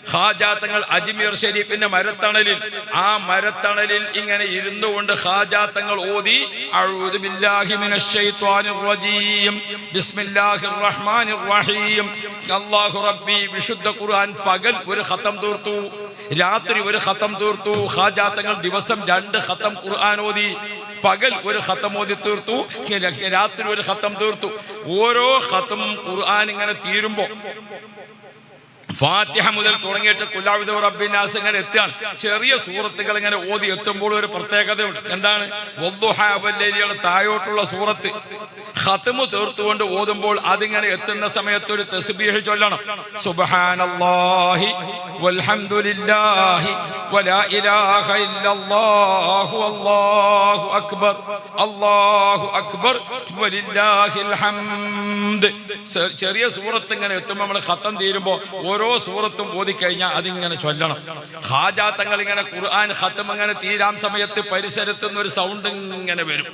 ഹാജാത്തങ്ങൾ അജ്മീർ ഷെരീഫിന്റെ മരത്തണലിൽ ആ മരത്തണലിൽ ഇങ്ങനെ ഇരുന്നു കൊണ്ട് ഹാജാത്തങ്ങൾ ഓതി റബ്ബി വിശുദ്ധ ഖുർആൻ പകൽ ഒരു ഖത്തം തീർത്തു രാത്രി ഒരു ഖത്തം തീർത്തു ഹാജാത്തങ്ങൾ ദിവസം രണ്ട് ഖത്തം ഖുർആൻ ഓതി പകൽ ഒരു ഖത്തം ഓതി തീർത്തു രാത്രി ഒരു ഖത്തം തീർത്തു. ഓരോ ഖത്തും ഖുർആൻ ഇങ്ങനെ തീരുമ്പോ ഫാത്തിഹ മുതൽ തുടങ്ങിയിട്ട് കുലാവിദ റബ്ബിനാസ് ഇങ്ങനെ എത്തുകയാണ് ചെറിയ സൂറത്തുകൾ ഇങ്ങനെ ഓതി എത്തുമ്പോൾ ഒരു പ്രത്യേകതയുണ്ട്. എന്താണ്? താഴോട്ടുള്ള സൂറത്ത്. ഖത്മ് തീർത്തുകൊണ്ട് ഓതുമ്പോൾ അതിങ്ങനെ എത്തുന്ന സമയത്ത് ഒരു തസ്ബീഹ് ചൊല്ലണം. സുബ്ഹാനല്ലാഹി വൽഹംദുലില്ലാഹി വലാ ഇലാഹ ഇല്ലല്ലാഹു അല്ലാഹു അക്ബർ. അല്ലാഹു അക്ബർ. വലില്ലാഹിൽ ഹംദ്. ചെറിയ സൂറത്ത് ഇങ്ങനെ എത്തുമ്പോൾ നമ്മൾ ഖത്തം തീരുമ്പോൾ ഓരോ സൂറത്തും ഓതി കഴിഞ്ഞാൽ അതിങ്ങനെ ചൊല്ലണം. ഹാജാത്തങ്ങൾ ഇങ്ങനെ ഖുർആൻ ഖത്തം ഇങ്ങനെ തീരാൻ സമയത്ത് പരിസരത്ത് നിന്ന് ഒരു സൗണ്ട് ഇങ്ങനെ വരും.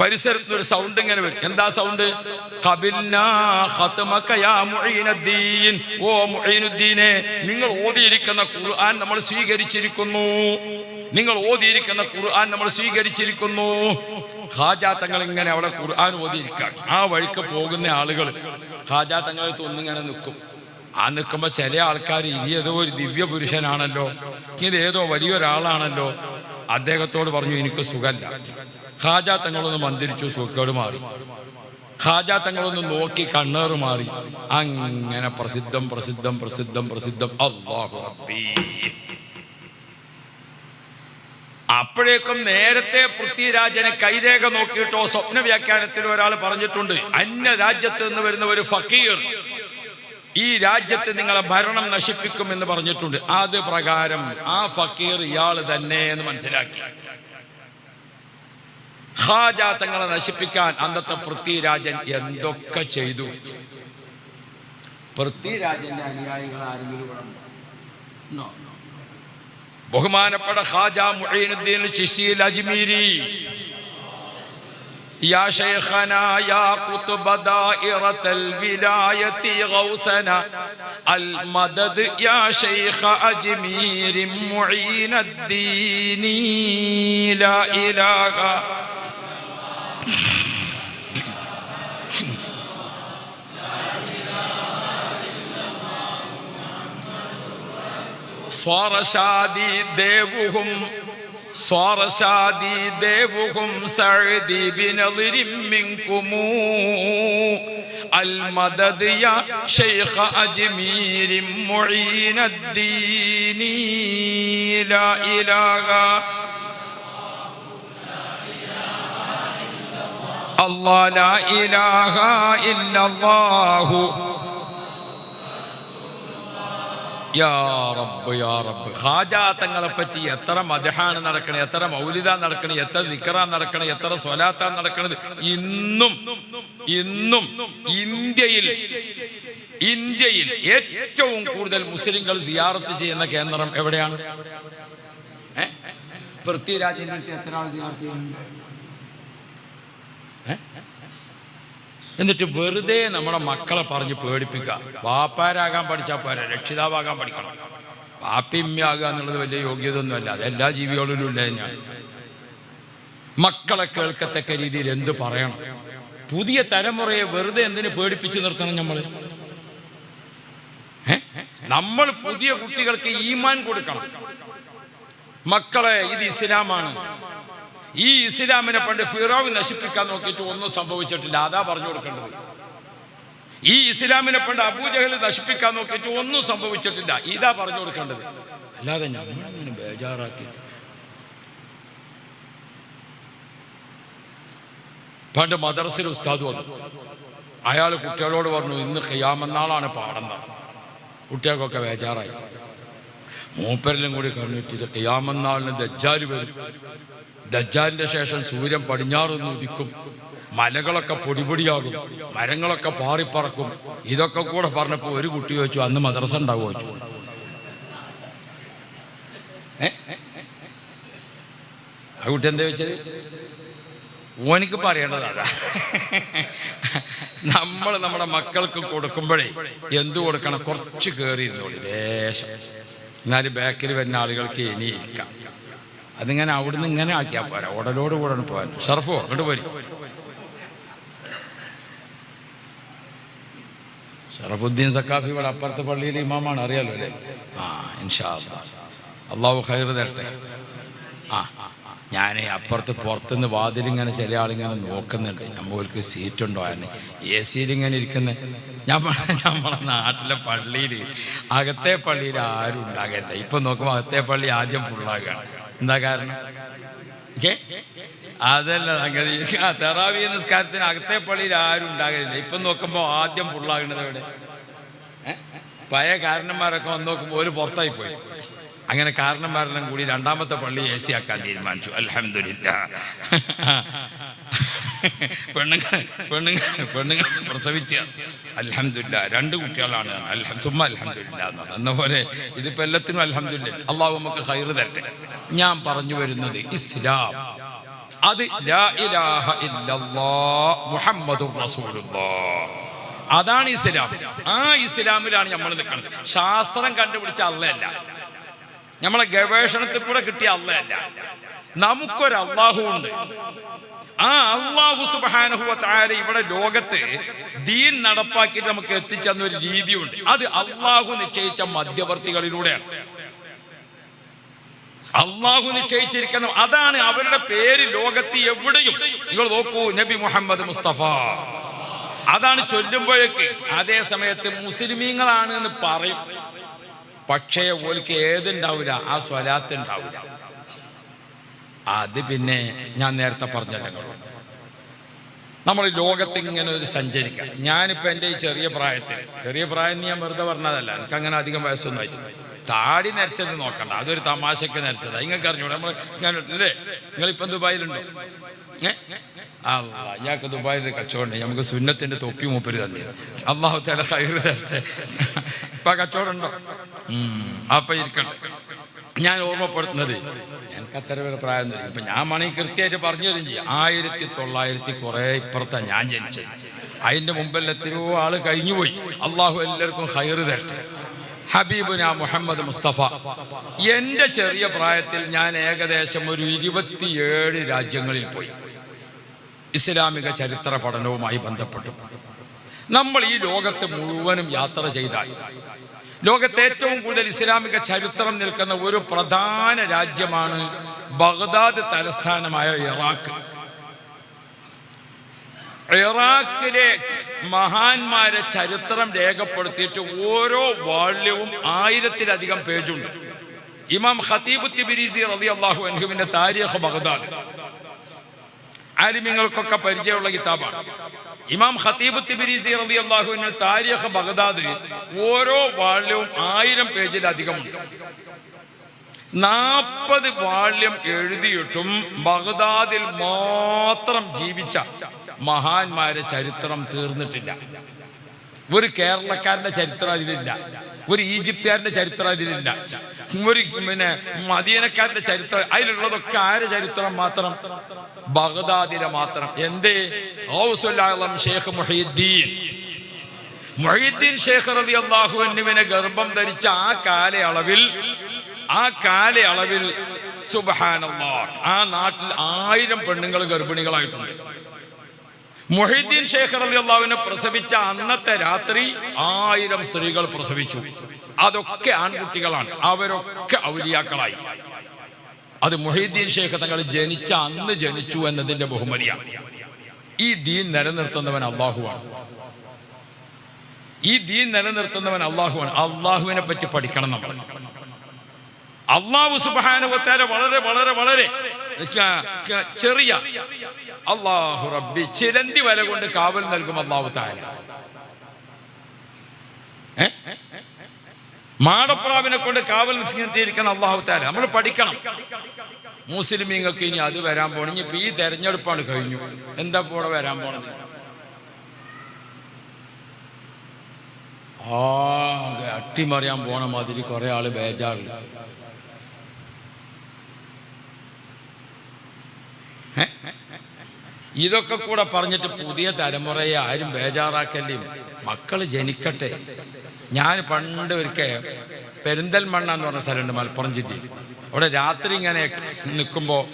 പരിസരത്ത് ഒരു സൗണ്ട് ഇങ്ങനെ വരും. എന്താ സൗണ്ട് ഓ നിങ്ങൾ ഓതിയിരിക്കുന്ന ഖുർആൻ നമ്മൾ സ്വീകരിച്ചിരിക്കുന്നു. നിങ്ങൾ ഓതിയിരിക്കുന്ന ഖുർആൻ നമ്മൾ സ്വീകരിച്ചിരിക്കുന്നു. ഹാജാ തങ്ങൾ ഇങ്ങനെ അവിടെ ഖുർആൻ ഓതിയിരിക്കാൻ ആ വഴിക്ക് പോകുന്ന ആളുകൾ ഹാജാ തങ്ങളെ ഒന്നിങ്ങനെ നിൽക്കും. ആ നിൽക്കുമ്പോൾ ചില ആൾക്കാർ ഇനി ഏതോ ഒരു ദിവ്യ പുരുഷനാണല്ലോ ഇത് ഏതോ വലിയൊരാളാണല്ലോ. അദ്ദേഹത്തോട് പറഞ്ഞു എനിക്ക് സുഖല്ല ഖാജാ തങ്ങളൊന്ന് മന്ദിരിച്ചു സുഖക്കേട് മാറി. ഖാജ തങ്ങളൊന്ന് നോക്കി കണ്ണേറ് മാറി. അങ്ങനെ പ്രസിദ്ധം പ്രസിദ്ധം പ്രസിദ്ധം പ്രസിദ്ധം. റബ്ബീ. അപ്പോഴേക്കും നേരത്തെ പൃഥ്വിരാജനെ കൈരേഖ നോക്കിയിട്ടോ സ്വപ്ന വ്യാഖ്യാനത്തിൽ ഒരാൾ പറഞ്ഞിട്ടുണ്ട് അന്യ രാജ്യത്ത് നിന്ന് വരുന്ന ഒരു ഫക്കീർ. ഈ രാജ്യത്ത് നിങ്ങളെ ഭരണം നശിപ്പിക്കും എന്ന് പറഞ്ഞിട്ടുണ്ട്. അത് പ്രകാരം ആ ഫക്കീർ ഇയാൾ തന്നെ എന്ന് മനസ്സിലാക്കി. ഹാജ തങ്ങളെ നശിപ്പിക്കാൻ അന്നത്തെ പൃഥ്വിരാജൻ എന്തൊക്കെ ചെയ്തു പൃഥ്വിരാജന്റെ അനുയായികൾ ആരെങ്കിലും ഇവിടെ ഉണ്ടോ? ഉണ്ടോ? ബഹുമാനപ്പെട്ട ഖാജ മുഈനുദ്ദീൻ ചിശ്തിയിൽ അജ്മീരി يا شيخنا يا قطب دائرة الولاية غوثنا المدد يا شيخ أجمير معين الدين لا إله صار شادي ديبهم صار شادي ديبهم سعدي بنظر منكم المدد يا شيخ أجمير معين الدين لا إله الله لا إله إلا الله യാ റബ്ബ് യാ റബ്ബ് ഹാജാ തങ്ങളെ പറ്റി എത്ര മദഹാണ് നടക്കണേ എത്ര മൗലിദ നടക്കണേ എത്ര വിക്ര നടക്കണേ എത്ര സ്വലാത്ത നടക്കണത് ഇന്നും ഇന്നും ഇന്ത്യയിൽ ഇന്ത്യയിൽ ഏറ്റവും കൂടുതൽ മുസ്ലിങ്ങൾ സിയാറത്ത് ചെയ്യുന്ന കേന്ദ്രം എവിടെയാണ് ഏ? പൃഥ്വിരാജിന്റെ അടുത്ത് എത്ര ആൾ സിയാറത്ത് ചെയ്യുന്നുണ്ട് ഏ? എന്നിട്ട് വെറുതെ നമ്മുടെ മക്കളെ പറഞ്ഞ് പേടിപ്പിക്കുക. വാപ്പാരാകാൻ പഠിച്ചാൽ പോരാ രക്ഷിതാവാകാൻ പഠിക്കണം. വാപ്പിമ്മയാകുക എന്നുള്ളത് വലിയ യോഗ്യതൊന്നുമല്ല. അതെല്ലാ ജീവികളിലും ഇല്ല തന്നെയാണ് മക്കളെ കേൾക്കത്തക്ക രീതിയിൽ എന്ത് പറയണം? പുതിയ തലമുറയെ വെറുതെ എന്തിനു പേടിപ്പിച്ചു നിർത്തണം നമ്മൾ നമ്മൾ പുതിയ കുട്ടികൾക്ക് ഈമാൻ കൊടുക്കണം. മക്കളെ ഇത് ഇസ്ലാമാണ്. ഈ ഇസ്ലാമിനെ പണ്ട് ഫിറോവ് നശിപ്പിക്കാൻ നോക്കിയിട്ട് ഒന്നും സംഭവിച്ചിട്ടില്ല. അതാ പറഞ്ഞു കൊടുക്കേണ്ടത്. ഈ ഇസ്ലാമിനെ പണ്ട് അബൂജഹൽ നശിപ്പിക്കാൻ നോക്കിയിട്ട് ഒന്നും സംഭവിച്ചിട്ടില്ല. ഇതാ പറഞ്ഞു കൊടുക്കേണ്ടത്. അല്ലാതെ ഞാനും ബേജാറാക്കി. പണ്ട് മദ്രസിൽ ഉസ്താദ് വന്നു. അയാൾ കുട്ടികളോട് പറഞ്ഞു ഇന്ന് ഖിയാമെന്നാളാണ് പാടുന്നത് കുട്ടികൾക്കൊക്കെ ബേജാറായി. മൂപ്പരിലും കൂടി കണ്ടിട്ട് ഇത് ഖിയാമെന്നാളിന് ദജ്ജാൽ വരും. ദജ്ജാലിന്റെ ശേഷം സൂര്യൻ പടിഞ്ഞാറ് നിന്ന് ഉദിക്കും. മലകളൊക്കെ പൊടിപൊടിയാകും. മരങ്ങളൊക്കെ പാറിപ്പറക്കും. ഇതൊക്കെ കൂടെ പറഞ്ഞപ്പോൾ ഒരു കുട്ടി ചോദിച്ചു അന്ന് മദ്രസ ഉണ്ടാവുക ചോദിച്ചു? ആ കുട്ടി എന്താ വെച്ചത് ഓനിക്ക് പറയേണ്ടത് നമ്മൾ നമ്മുടെ മക്കൾക്ക് കൊടുക്കുമ്പോഴേ എന്തു കൊടുക്കണം? കുറച്ച് കയറിയിരുന്നോളി ലേശം. എന്നാലും ബാക്കിൽ വരുന്ന ആളുകൾക്ക് ഇനി ഇരിക്കാം അതിങ്ങനെ അവിടുന്ന് ഇങ്ങനെ ആക്കിയാൽ പോരാ. ഉടലോട് കൂടെ പോകാൻ. ഷർഫോ അങ്ങോട്ട് പോരി. ഷറഫുദ്ദീൻ സക്കാഫി ഇവിടെ അപ്പുറത്തെ പള്ളിയിലെ ഇമാമാണ് അറിയാലോ അല്ലേ? ആ ഇൻഷാ. അള്ളാഹു ഖൈർ തരട്ടെ. ആ ഞാൻ അപ്പുറത്ത് പുറത്തുനിന്ന് വാതിലിങ്ങനെ ചില ആളിങ്ങനെ നോക്കുന്നുണ്ട്. നമ്മൾക്ക് സീറ്റ് ഉണ്ടോ അതിന് എ സിയിൽ ഇങ്ങനെ ഇരിക്കുന്ന. ഞാൻ നമ്മളെ നാട്ടിലെ പള്ളിയിൽ അകത്തെ പള്ളിയിൽ ആരും ഉണ്ടാകില്ല ഇപ്പം നോക്കുമ്പോൾ അകത്തെ പള്ളി ആദ്യം ഫുള്ളാകുകയാണ് എന്താ കാരണം? ഓക്കെ? അതല്ല സംഗതി. തെറാവി നിസ്കാരത്തിന് അകത്തെ പള്ളിയിൽ ആരും ഉണ്ടാകലില്ല. ഇപ്പം നോക്കുമ്പോൾ ആദ്യം ഫുള്ളാകുന്നത് എവിടെ? പഴയ കാരണന്മാരൊക്കെ വന്ന് നോക്കുമ്പോൾ ഒരു പുറത്തായി പോയി. അങ്ങനെ കാരണന്മാരെല്ലാം കൂടി രണ്ടാമത്തെ പള്ളി എ സി ആക്കാൻ തീരുമാനിച്ചു. അലഹമില്ല പെണ്ണുങ്ങൾ പെണ്ണുങ്ങൾ പെണ്ണുങ്ങൾ പ്രസവിച്ച അലഹമില്ല രണ്ട് കുട്ടികളാണ്. അൽഹം സുമ്മ അലഹമില്ല എന്ന പോലെ ഇതിപ്പോ എല്ലാത്തിനും അലഹമില്ല അള്ളാഹു നമുക്ക് ഹൈറ് തരട്ടെ. ഞാൻ പറഞ്ഞു വരുന്നത് ഇസ്ലാം. അത് മുഹമ്മദ് അതാണ് ഇസ്ലാം. ആ ഇസ്ലാമിലാണ് നമ്മൾ നിൽക്കുന്നത്. ശാസ്ത്രം കണ്ടുപിടിച്ച അല്ലല്ല നമ്മളെ ഗവേഷണത്തിൽ കൂടെ കിട്ടിയ അല്ലല്ല നമുക്കൊരു അള്ളാഹു ഉണ്ട് ആ അള്ളാഹു സുബാനഹുവ ഇവിടെ ലോകത്ത് ദീൻ നടപ്പാക്കിയിട്ട് നമുക്ക് എത്തിച്ചെന്ന ഒരു രീതിയുണ്ട്. അത് അള്ളാഹു നിശ്ചയിച്ച മധ്യവർത്തികളിലൂടെയാണ്. അള്ളാഹു നിശ്ചയിച്ചിരിക്കുന്ന അതാണ് അവരുടെ പേര് ലോകത്ത് എവിടെയും. നിങ്ങൾ നോക്കൂ നബി മുഹമ്മദ് മുസ്തഫ. അതാണ് ചൊല്ലുമ്പോഴേക്ക് അതേ സമയത്ത് മുസ്ലിമീങ്ങളാണ് എന്ന് പറയും. പക്ഷേ ഓൽക്ക് ഏതുണ്ടാവില്ല ആ സ്വലാത്ത് ഉണ്ടാവില്ല അത് പിന്നെ ഞാൻ നേരത്തെ പറഞ്ഞല്ലോ. നമ്മൾ ഈ ലോകത്ത് ഇങ്ങനെ ഒരു സഞ്ചരിക്കാം. ഞാനിപ്പോൾ എന്റെ ഈ ചെറിയ പ്രായത്തിൽ ചെറിയ പ്രായം ഞാൻ വെറുതെ പറഞ്ഞതല്ല എനിക്ക് അങ്ങനെ അധികം വയസ്സൊന്നും ആയിട്ട് താടി നരച്ചത് നോക്കണ്ട അതൊരു തമാശക്ക് നരച്ചതാ. നിങ്ങൾക്ക് അറിഞ്ഞൂടെ നമ്മൾ അല്ലേ നിങ്ങളിപ്പം ദുബായിലുണ്ടോ? അല്ലാ, ഇയാൾക്ക് ദുബായിൽ കച്ചവടം നമുക്ക് സുന്നത്തിന്റെ തൊപ്പി മൂപ്പര് തന്നെ അള്ളാഹു തല കയറ് തരട്ടെ. ഇപ്പൊ കച്ചവടം ഉണ്ടോ? അപ്പൊ ഇരിക്കട്ടെ. ഞാൻ ഓർമ്മപ്പെടുത്തുന്നത്. ഞാൻ അത്ര വരെ തരും ഇപ്പൊ ഞാൻ മണി കൃത്യമായിട്ട് പറഞ്ഞു തരും ചെയ്യും. ആയിരത്തി തൊള്ളായിരത്തി കുറെ ഇപ്പുറത്താണ് ഞാൻ ജനിച്ചത്. അതിന്റെ മുമ്പിൽ എത്രയോ ആൾ കഴിഞ്ഞു പോയി അള്ളാഹു എല്ലാവർക്കും ഹൈറ് തരട്ടെ. ഹബീബുന മുഹമ്മദ് മുസ്തഫ. എന്റെ ചെറിയ പ്രായത്തിൽ ഞാൻ ഏകദേശം ഒരു ഇരുപത്തിയേഴ് രാജ്യങ്ങളിൽ പോയി. ഇസ്ലാമിക ചരിത്ര പഠനവുമായി ബന്ധപ്പെട്ടു. നമ്മൾ ഈ ലോകത്ത് മുഴുവനും യാത്ര ചെയ്താൽ ലോകത്തെ ഏറ്റവും കൂടുതൽ ഇസ്ലാമിക ചരിത്രം നിൽക്കുന്ന ഒരു പ്രധാന രാജ്യമാണ് ബഗ്ദാദ് തലസ്ഥാനമായ ഇറാഖ്. ഇറാഖിലെ മഹാന്മാരെ ചരിത്രം രേഖപ്പെടുത്തിയിട്ട് ഓരോ വാള്യവും ആയിരത്തിലധികം പേജുണ്ട്. ഇമാം ഖതീബ് തിബിരിസി റബി അള്ളാഹു അൻഹുവിന്റെ താരിഖ് ബഗ്ദാദ്. ആലിമ്യങ്ങൾക്കൊക്കെ പരിചയമുള്ള കിതാബാണ്. ഇമാം ഖത്തീബ് തിബിരിസി റളി അള്ളാഹുവിന് താരിഖ് ബഗ്ദാദ് ഓരോ വാള്യവും ആയിരം പേജിലധികമുണ്ട്. നാൽപ്പത് വാള്യം എഴുതിയിട്ടും ബഗ്ദാദിൽ മാത്രം ജീവിച്ച മഹാന്മാരെ ചരിത്രം തീർന്നിട്ടില്ല. ഒരു കേരളക്കാരന്റെ ചരിത്രം അതിലില്ല. ഒരു ഈജിപ്തുകാരന്റെ ചരിത്രം അതിലില്ല. ഒരു പിന്നെ മദീനക്കാരന്റെ ചരിത്രം അതിലുള്ളതൊക്കെ ആരെ ചരിത്രം മാത്രം? ബഗ്ദാദിലെ മാത്രം. എന്തേ? ഔസുല്ലാളം ഷേഖ് മുഹീദ്ദീൻ. മൊഹീദ്ദീൻ ഷേഖ് റതി അള്ളാഹുവിനെ ഗർഭം ധരിച്ച ആ കാലയളവിൽ ആ കാലയളവിൽ സുബ്ഹാനല്ലാഹ് ആ നാട്ടിൽ ആയിരം പെണ്ണുങ്ങൾ ഗർഭിണികളായിട്ടുണ്ട്. മൊഹീദ്ദീൻ ഷേഖ് അലി അള്ളാഹുവിനെ പ്രസവിച്ച അന്നത്തെ രാത്രി ആയിരം സ്ത്രീകൾ പ്രസവിച്ചു. അതൊക്കെ ആൺകുട്ടികളാണ്. അവരൊക്കെ ഔലിയാക്കളായി. അത് മൊഹീദ്ദീൻ ഷേഖ് തങ്ങൾ ജനിച്ച അന്ന് ജനിച്ചു എന്നതിന്റെ ബഹുമതിയാണ് ഈ ദീൻ നിലനിർത്തുന്നവൻ അള്ളാഹുവാണ് ഈ ദീൻ നിലനിർത്തുന്നവൻ അള്ളാഹുവാണ് അള്ളാഹുവിനെ പറ്റി പഠിക്കണം നമ്മൾ. അള്ളാഹു സുബാനുവത്താര വളരെ വളരെ വളരെ ചെറിയ അള്ളാഹു റബ്ബി ചിരന്തി വര കൊണ്ട് കാവൽ നൽകും അള്ളാഹു താര ഏ? മാടപ്രാവിനെ കൊണ്ട് കാവൽ നിർത്തിയിരിക്കണം അള്ളാഹു താല നമ്മൾ പഠിക്കണം. മുസ്ലിമീങ്ങൾക്ക് ഇനി അത് വരാൻ പോണ. ഇനി ഈ തെരഞ്ഞെടുപ്പാണ് കഴിഞ്ഞു. എന്താ കൂടെ വരാൻ പോണത്? ആകെ അട്ടിമറിയാൻ പോണ മാതിരി കുറെ ആൾ ബേജാറില്ല ഇതൊക്കെ കൂടെ പറഞ്ഞിട്ട് പുതിയ തലമുറയെ ആരും ബേജാറാക്കല്ലേ മക്കൾ ജനിക്കട്ടെ. ഞാൻ പണ്ട് ഒരിക്കൽ പെരിന്തൽമണ്ണ എന്ന് പറഞ്ഞ സ്ഥലമുണ്ട് മലപ്പുറം ജില്ലയിൽ അവിടെ രാത്രി ഇങ്ങനെ നിൽക്കുമ്പോൾ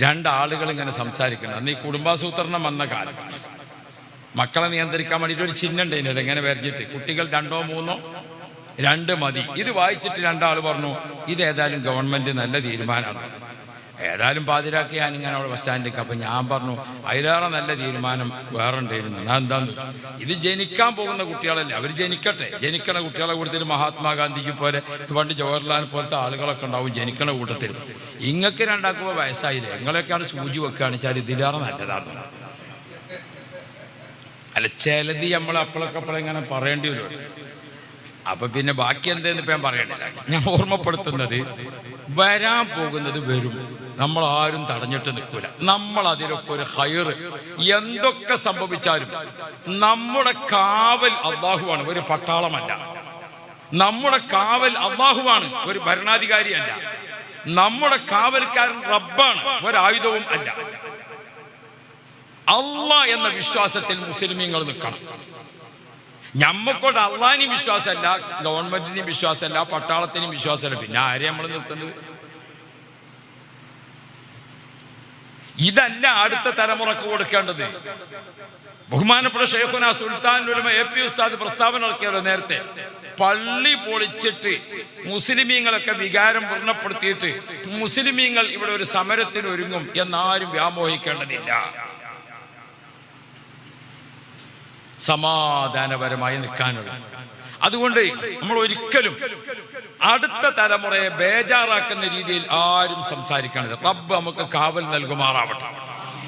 രണ്ടാളുകൾ ഇങ്ങനെ സംസാരിക്കണം അന്ന് ഈ കുടുംബാസൂത്രണം വന്ന കാലം. മക്കളെ നിയന്ത്രിക്കാൻ വേണ്ടിയിട്ട് ഒരു ചിഹ്നം ഉണ്ടായിരുന്നു ഇങ്ങനെ വരച്ചിട്ട് കുട്ടികൾ രണ്ടോ മൂന്നോ? രണ്ട് മതി. ഇത് വായിച്ചിട്ട് രണ്ടാൾ പറഞ്ഞു ഇത് ഏതായാലും ഗവൺമെന്റ് നല്ല തീരുമാനമാണ്. ഏതായാലും പാതിരാക്കി ഞാൻ ഇങ്ങനെ അവിടെ ബസ് സ്റ്റാൻഡിലേക്ക് അപ്പം ഞാൻ പറഞ്ഞു അതിലേറെ നല്ല തീരുമാനം വേറെ ഉണ്ടായിരുന്നു. ഞാൻ എന്താന്ന് വെച്ചു. ഇത് ജനിക്കാൻ പോകുന്ന കുട്ടികളല്ലേ അവർ ജനിക്കട്ടെ. ജനിക്കണ കുട്ടികളെ കൂട്ടത്തിൽ മഹാത്മാഗാന്ധിജി പോലെ പണ്ട് ജവഹർലാൽ പോലത്തെ ആളുകളൊക്കെ ഉണ്ടാവും ജനിക്കണ കൂട്ടത്തിൽ. ഇങ്ങക്ക് രണ്ടാക്കുമ്പോൾ വയസ്സായില്ലേ? ഇങ്ങളെയൊക്കെയാണ് സൂചി വെക്കുകയാണ് വെച്ചാൽ ഇതിലേറെ നല്ലതാണ് അല്ല ചിലത് നമ്മൾ അപ്പോഴൊക്കെ അപ്പോഴെങ്ങനെ പറയേണ്ടി വരും. അപ്പൊ പിന്നെ ബാക്കി എന്തെന്ന് ഇപ്പം ഞാൻ ഞാൻ ഓർമ്മപ്പെടുത്തുന്നത് വരാൻ പോകുന്നത് വരും നമ്മൾ ആരും തടഞ്ഞിട്ട് നിൽക്കൂല. നമ്മൾ അതിലൊക്കെ ഒരു ഹയറ് എന്തൊക്കെ സംഭവിച്ചാലും നമ്മുടെ കാവൽ അള്ളാഹുവാണ് ഒരു പട്ടാളമല്ല. നമ്മുടെ കാവൽ അള്ളാഹുവാണ് ഒരു ഭരണാധികാരിയല്ല. നമ്മുടെ കാവൽക്കാരൻ റബ്ബാണ് ഒരായുധവും അല്ല. അള്ളാ എന്ന വിശ്വാസത്തിൽ മുസ്ലിമീങ്ങൾ നിൽക്കണം. ഞമ്മക്കോട്ട് അള്ളാഹിനും വിശ്വാസമല്ല ഗവൺമെന്റിനും വിശ്വാസമല്ല പട്ടാളത്തിനും വിശ്വാസമല്ല. പിന്നെ ആരെയും നമ്മൾ നിർത്തുന്നത് ഇതല്ല അടുത്ത തലമുറയ്ക്ക് കൊടുക്കേണ്ടത്. ബഹുമാനപ്പെട്ട ഷെയ്ഖുന സുൽത്താൻ ഉലമ എ പി ഉസ്താദ് പ്രസ്താവന ഇറക്കിയല്ലോ നേരത്തെ. പള്ളി പൊളിച്ചിട്ട് മുസ്ലിമീങ്ങളൊക്കെ വികാരം പൂർണപ്പെടുത്തിയിട്ട് മുസ്ലിമീങ്ങൾ ഇവിടെ ഒരു സമരത്തിന് ഒരുങ്ങും എന്നാരും വ്യാമോഹിക്കേണ്ടതില്ല. സമാധാനപരമായി നിൽക്കാനുള്ള. അതുകൊണ്ട് നമ്മൾ ഒരിക്കലും അടുത്ത തലമുറയെ ബേജാറാക്കുന്ന രീതിയിൽ ആരും സംസാരിക്കാനില്ല. റബ്ബ് നമുക്ക് കാവൽ നൽകുമാറാവട്ടെ.